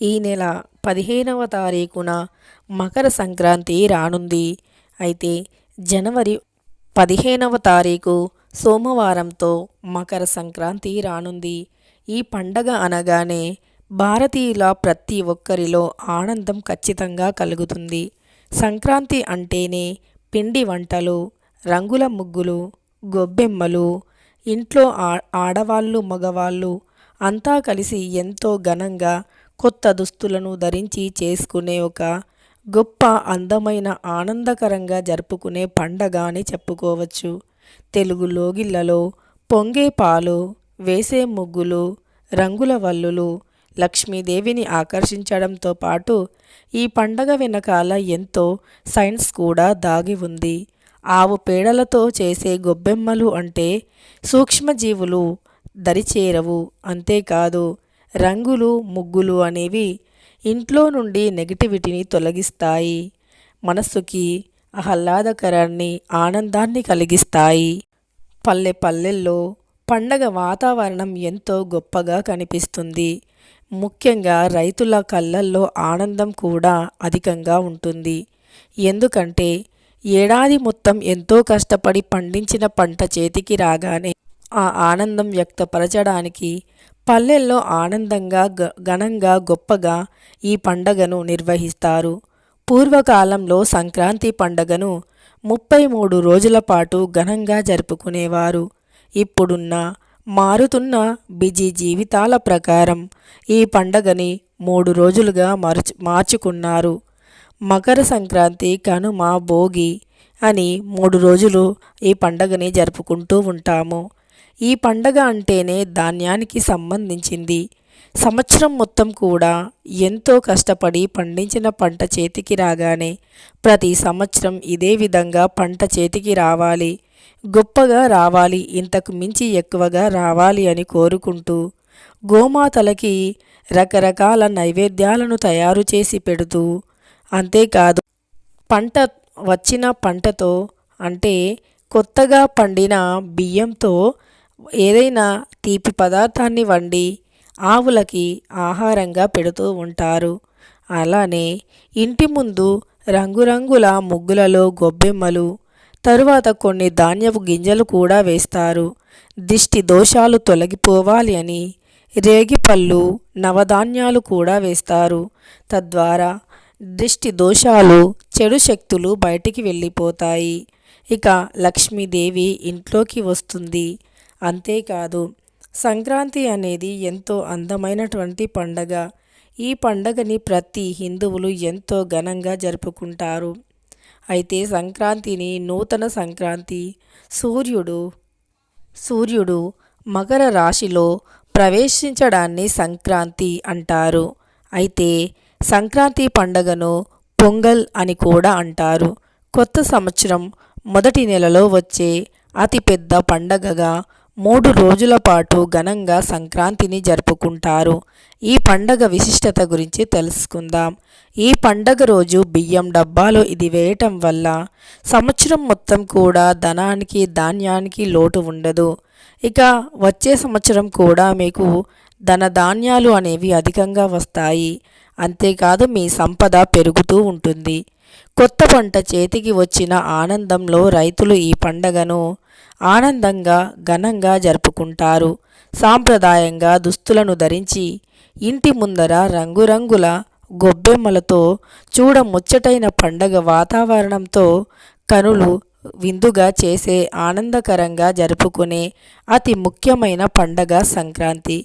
ఈ నెల పదిహేనవ తారీఖున మకర సంక్రాంతి రానుంది. అయితే జనవరి పదిహేనవ తారీఖు సోమవారంతో మకర సంక్రాంతి రానుంది. ఈ పండగ అనగానే భారతీయుల ప్రతి ఒక్కరిలో ఆనందం ఖచ్చితంగా కలుగుతుంది. సంక్రాంతి అంటేనే పిండి వంటలు రంగుల ముగ్గులు గొబ్బెమ్మలు ఇంట్లో ఆడవాళ్ళు మగవాళ్ళు అంతా కలిసి ఎంతో ఘనంగా కొత్త దుస్తులను ధరించి చేసుకునే ఒక గొప్ప అందమైన ఆనందకరంగా జరుపుకునే పండగ అని చెప్పుకోవచ్చు. తెలుగు లోగిళ్ళలో పొంగే పాలు వేసే ముగ్గులు రంగుల వల్లులు లక్ష్మీదేవిని ఆకర్షించడంతో పాటు ఈ పండగ వెనకాల ఎంతో సైన్స్ కూడా దాగి ఉంది. ఆవు పేడలతో చేసే గొబ్బెమ్మలు అంటే సూక్ష్మజీవులు దరిచేరవు అంతేకాదు రంగులు ముగ్గులు అనేవి ఇంట్లో నుండి నెగిటివిటీని తొలగిస్తాయి. మనస్సుకి ఆహ్లాదకరాన్ని ఆనందాన్ని కలిగిస్తాయి. పల్లె పల్లెల్లో పండగ వాతావరణం ఎంతో గొప్పగా కనిపిస్తుంది. ముఖ్యంగా రైతుల కళ్ళల్లో ఆనందం కూడా అధికంగా ఉంటుంది. ఎందుకంటే ఏడాది మొత్తం ఎంతో కష్టపడి పండించిన పంట చేతికి రాగానే ఆ ఆనందం వ్యక్తపరచడానికి పల్లెల్లో ఆనందంగా ఘనంగా గొప్పగా ఈ పండగను నిర్వహిస్తారు. పూర్వకాలంలో సంక్రాంతి పండగను ముప్పై మూడు రోజుల పాటు ఘనంగా జరుపుకునేవారు. ఇప్పుడున్న మారుతున్న బిజీ జీవితాల ప్రకారం ఈ పండగని మూడు రోజులుగా మార్చు మార్చుకున్నారు. మకర సంక్రాంతి కనుమ భోగి అని మూడు రోజులు ఈ పండగని జరుపుకుంటూ ఉంటాము. ఈ పండగ అంటేనే ధాన్యానికి సంబంధించింది. సంవత్సరం మొత్తం కూడా ఎంతో కష్టపడి పండించిన పంట చేతికి రాగానే ప్రతి సంవత్సరం ఇదే విధంగా పంట చేతికి రావాలి. గొప్పగా రావాలి ఇంతకు మించి ఎక్కువగా రావాలి అని కోరుకుంటూ గోమాతలకి రకరకాల నైవేద్యాలను తయారు చేసి పెడుతూ అంతేకాదు పంట వచ్చిన పంటతో అంటే కొత్తగా పండిన బియ్యంతో ఏదైనా తీపి పదార్థాన్ని వండి ఆవులకి ఆహారంగా పెడుతూ ఉంటారు. అలానే ఇంటి ముందు రంగురంగుల ముగ్గులలో గొబ్బెమ్మలు తరువాత కొన్ని ధాన్యపు గింజలు కూడా వేస్తారు. దిష్టి దోషాలు తొలగిపోవాలి అని రేగిపళ్ళు నవధాన్యాలు కూడా వేస్తారు. తద్వారా దిష్టి దోషాలు చెడు శక్తులు బయటికి వెళ్ళిపోతాయి. ఇక లక్ష్మీదేవి ఇంట్లోకి వస్తుంది. అంతేకాదు సంక్రాంతి అనేది ఎంతో అందమైనటువంటి పండగ. ఈ పండగని ప్రతి హిందువులు ఎంతో ఘనంగా జరుపుకుంటారు. అయితే సంక్రాంతిని నూతన సంక్రాంతి సూర్యుడు సూర్యుడు మకర రాశిలో ప్రవేశించడాన్ని సంక్రాంతి అంటారు. అయితే సంక్రాంతి పండగను పొంగల్ అని కూడా అంటారు. కొత్త సంవత్సరం మొదటి నెలలో వచ్చే అతిపెద్ద పండగగా మూడు రోజుల పాటు ఘనంగా సంక్రాంతిని జరుపుకుంటారు. ఈ పండగ విశిష్టత గురించి తెలుసుకుందాం. ఈ పండగ రోజు బియ్యం డబ్బాలో ఇది వేయటం వల్ల సంవత్సరం మొత్తం కూడా ధనానికి ధాన్యానికి లోటు ఉండదు. ఇక వచ్చే సంవత్సరం కూడా మీకు ధన ధాన్యాలు అనేవి అధికంగా వస్తాయి. అంతేకాదు మీ సంపద పెరుగుతూ ఉంటుంది. కొత్త పంట చేతికి వచ్చిన ఆనందంలో రైతులు ఈ పండగను ఆనందంగా ఘనంగా జరుపుకుంటారు. సాంప్రదాయంగా దుస్తులను ధరించి ఇంటి ముందర రంగురంగుల గొబ్బెమ్మలతో చూడముచ్చటైన పండగ వాతావరణంతో కనులు విందుగా చేసే ఆనందకరంగా జరుపుకునే అతి ముఖ్యమైన పండగ సంక్రాంతి.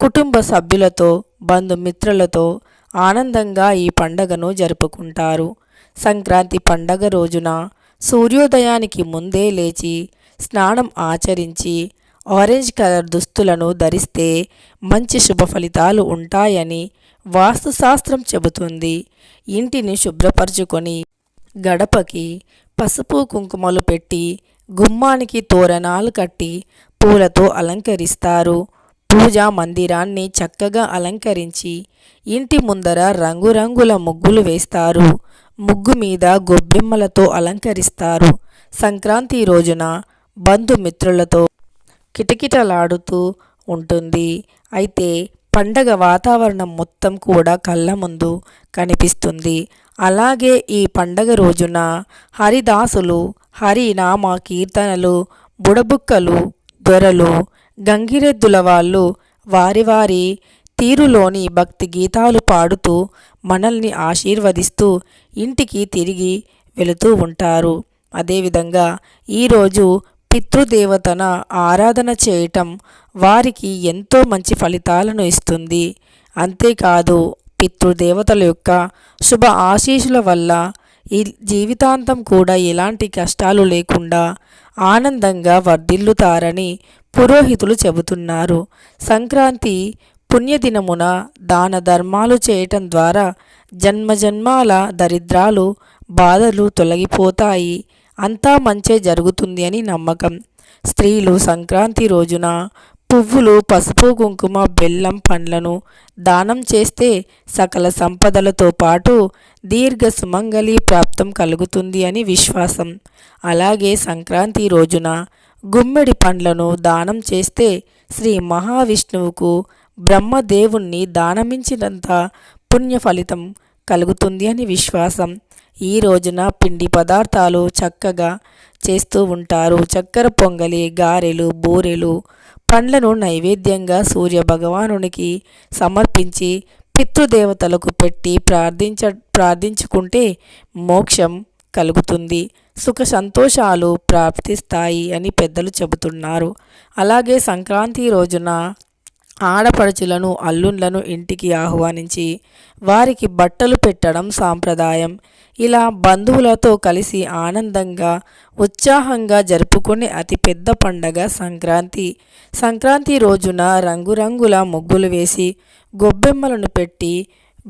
కుటుంబ సభ్యులతో బంధుమిత్రులతో ఆనందంగా ఈ పండగను జరుపుకుంటారు. సంక్రాంతి పండగ రోజున సూర్యోదయానికి ముందే లేచి స్నానం ఆచరించి ఆరెంజ్ కలర్ దుస్తులను ధరిస్తే మంచి శుభ ఫలితాలు ఉంటాయని వాస్తుశాస్త్రం చెబుతుంది. ఇంటిని శుభ్రపరచుకొని గడపకి పసుపు కుంకుమలు పెట్టి గుమ్మానికి తోరణాలు కట్టి పూలతో అలంకరిస్తారు. పూజా మందిరాన్ని చక్కగా అలంకరించి ఇంటి ముందర రంగురంగుల ముగ్గులు వేస్తారు. ముగ్గు మీద గొబ్బెమ్మలతో అలంకరిస్తారు. సంక్రాంతి రోజున బంధుమిత్రులతో కిటకిటలాడుతూ ఉంటుంది. అయితే పండగ వాతావరణం మొత్తం కూడా కళ్ళ ముందు కనిపిస్తుంది. అలాగే ఈ పండగ రోజున హరిదాసులు హరినామ కీర్తనలు బుడబుక్కలు దొరలు గంగిరెద్దుల వాళ్ళు వారి వారి తీరులోని భక్తి గీతాలు పాడుతూ మనల్ని ఆశీర్వదిస్తూ ఇంటికి తిరిగి వెళుతూ ఉంటారు. అదేవిధంగా ఈరోజు పితృదేవతన ఆరాధన చేయటం వారికి ఎంతో మంచి ఫలితాలను ఇస్తుంది. అంతేకాదు పితృదేవతల యొక్క శుభ ఆశీస్సుల వల్ల ఈ జీవితాంతం కూడా ఎలాంటి కష్టాలు లేకుండా ఆనందంగా వర్ధిల్లుతారని పురోహితులు చెబుతున్నారు. సంక్రాంతి పుణ్యదినమున దాన ధర్మాలు చేయటం ద్వారా జన్మజన్మాల దరిద్రాలు బాధలు తొలగిపోతాయి. అంతా మంచే జరుగుతుంది అని నమ్మకం. స్త్రీలు సంక్రాంతి రోజున పువ్వులు పసుపు కుంకుమ బెల్లం పండ్లను దానం చేస్తే సకల సంపదలతో పాటు దీర్ఘ సుమంగళి ప్రాప్తం కలుగుతుంది అని విశ్వాసం. అలాగే సంక్రాంతి రోజున గుమ్మిడి పండ్లను దానం చేస్తే శ్రీ మహావిష్ణువుకు బ్రహ్మదేవుణ్ణి దానమించినంత పుణ్య ఫలితం కలుగుతుంది అని విశ్వాసం. ఈ రోజున పిండి పదార్థాలు చక్కగా చేస్తూ ఉంటారు. చక్కెర పొంగలి గారెలు బూరెలు పండ్లను నైవేద్యంగా సూర్య భగవానునికి సమర్పించి పితృదేవతలకు పెట్టి ప్రార్థించ ప్రార్థించుకుంటే మోక్షం కలుగుతుంది. సుఖ సంతోషాలు ప్రాప్తిస్తాయి అని పెద్దలు చెబుతున్నారు. అలాగే సంక్రాంతి రోజున ఆడపడుచులను అల్లుండ్లను ఇంటికి ఆహ్వానించి వారికి బట్టలు పెట్టడం సాంప్రదాయం. ఇలా బంధువులతో కలిసి ఆనందంగా ఉత్సాహంగా జరుపుకునే అతిపెద్ద పండగ సంక్రాంతి. సంక్రాంతి రోజున రంగురంగుల ముగ్గులు వేసి గొబ్బెమ్మలను పెట్టి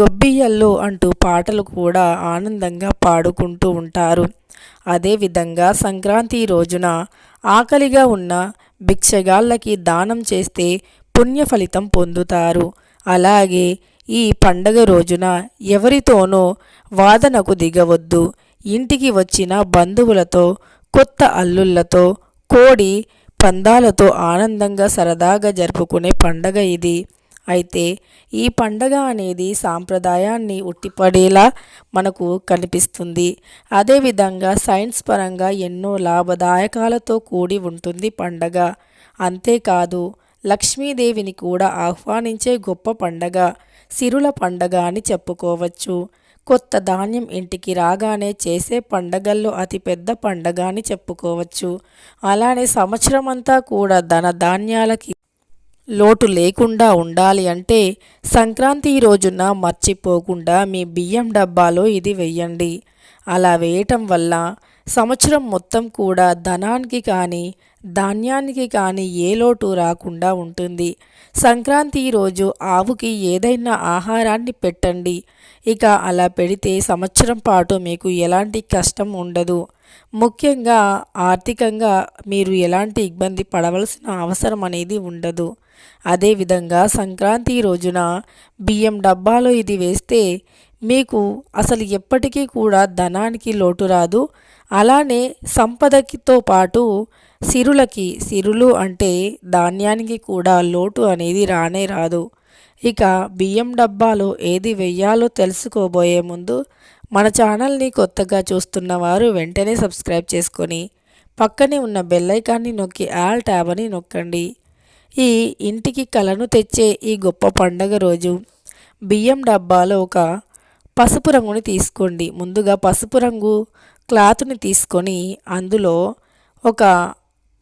గొబ్బియ్యల్లో అంటూ పాటలు కూడా ఆనందంగా పాడుకుంటూ ఉంటారు. అదేవిధంగా సంక్రాంతి రోజున ఆకలిగా ఉన్న భిక్షగాళ్ళకి దానం చేస్తే పుణ్య ఫలితం పొందుతారు. అలాగే ఈ పండగ రోజున ఎవరితోనో వాదనకు దిగవద్దు. ఇంటికి వచ్చిన బంధువులతో కొత్త అల్లుళ్ళతో కోడి పందాలతో ఆనందంగా సరదాగా జరుపుకునే పండగ ఇది. అయితే ఈ పండగ అనేది సాంప్రదాయాన్ని ఉట్టిపడేలా మనకు కనిపిస్తుంది. అదేవిధంగా సైన్స్ పరంగా ఎన్నో లాభదాయకాలతో కూడి ఉంటుంది పండగ. అంతేకాదు లక్ష్మీదేవిని కూడా ఆహ్వానించే గొప్ప పండగ సిరుల పండగ అని చెప్పుకోవచ్చు. కొత్త ధాన్యం ఇంటికి రాగానే చేసే పండగల్లో అతిపెద్ద పండగ అని చెప్పుకోవచ్చు. అలానే సంవత్సరం అంతా కూడా ధన ధాన్యాలకి లోటు లేకుండా ఉండాలి అంటే సంక్రాంతి రోజున మర్చిపోకుండా మీ బియ్యం డబ్బాలో ఇది వెయ్యండి అలా వేయటం వల్ల సంవత్సరం మొత్తం కూడా ధనానికి కానీ ధాన్యానికి కానీ ఏ లోటు రాకుండా ఉంటుంది. సంక్రాంతి రోజు ఆవుకి ఏదైనా ఆహారాన్ని పెట్టండి. ఇక అలా పెడితే సంవత్సరం పాటు మీకు ఎలాంటి కష్టం ఉండదు. ముఖ్యంగా ఆర్థికంగా మీరు ఎలాంటి ఇబ్బంది పడవలసిన అవసరం అనేది ఉండదు. అదేవిధంగా సంక్రాంతి రోజున బియ్యం డబ్బాలో ఇది వేస్తే మీకు అసలు ఎప్పటికీ కూడా ధనానికి లోటు రాదు. అలానే సంపదకితో పాటు సిరులకి సిరులు అంటే ధాన్యానికి కూడా లోటు అనేది రానే రాదు. ఇక బియ్యం డబ్బాలో ఏది వెయ్యాలో తెలుసుకోబోయే ముందు మన ఛానల్ని కొత్తగా చూస్తున్న వారు వెంటనే సబ్స్క్రైబ్ చేసుకొని పక్కనే ఉన్న బెల్లైకాన్ని నొక్కి ఆల్ ట్యాబ్ అని నొక్కండి. ఈ ఇంటికి కలను తెచ్చే ఈ గొప్ప పండగ రోజు బియ్యం డబ్బాలో ఒక పసుపు రంగుని తీసుకోండి. ముందుగా పసుపు రంగు క్లాత్ని తీసుకొని అందులో ఒక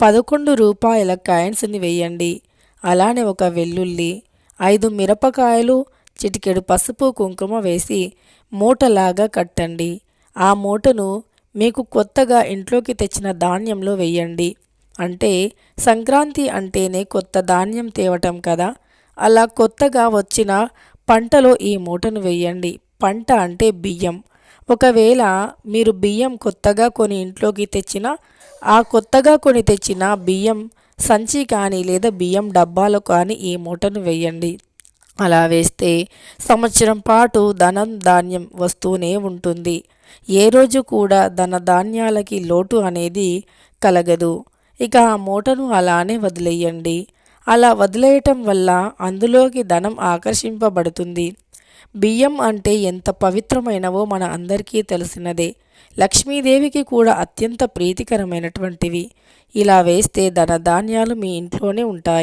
పదకొండు రూపాయల కాయిన్స్ని వేయండి. అలానే ఒక వెల్లుల్లి ఐదు మిరపకాయలు చిటికెడు పసుపు కుంకుమ వేసి మూటలాగా కట్టండి. ఆ మూటను మీకు కొత్తగా ఇంట్లోకి తెచ్చిన ధాన్యంలో వేయండి. అంటే సంక్రాంతి అంటేనే కొత్త ధాన్యం తేవటం కదా. అలా కొత్తగా వచ్చిన పంటలో ఈ మూటను వేయండి. పంట అంటే బియ్యం. ఒకవేళ మీరు బియ్యం కొత్తగా కొని ఇంట్లోకి తెచ్చిన ఆ కొత్తగా కొని తెచ్చిన బియ్యం సంచి కానీ లేదా బియ్యం డబ్బాలో కానీ ఈ మూటను వేయండి. అలా వేస్తే సంవత్సరం పాటు ధనం ధాన్యం వస్తూనే ఉంటుంది. ఏ రోజు కూడా ధన ధాన్యాలకి లోటు అనేది కలగదు. ఇక ఆ మూటను అలానే వదిలేయండి. అలా వదిలేయటం వల్ల అందులోకి ధనం ఆకర్షింపబడుతుంది. బియ్యం అంటే ఎంత పవిత్రమైనవో మన అందరికీ తెలిసినదే. లక్ష్మీదేవికి కూడా అత్యంత ప్రీతికరమైనటువంటివి. ఇలా వేస్తే ధనధాన్యాలు మీ ఇంట్లోనే ఉంటాయి.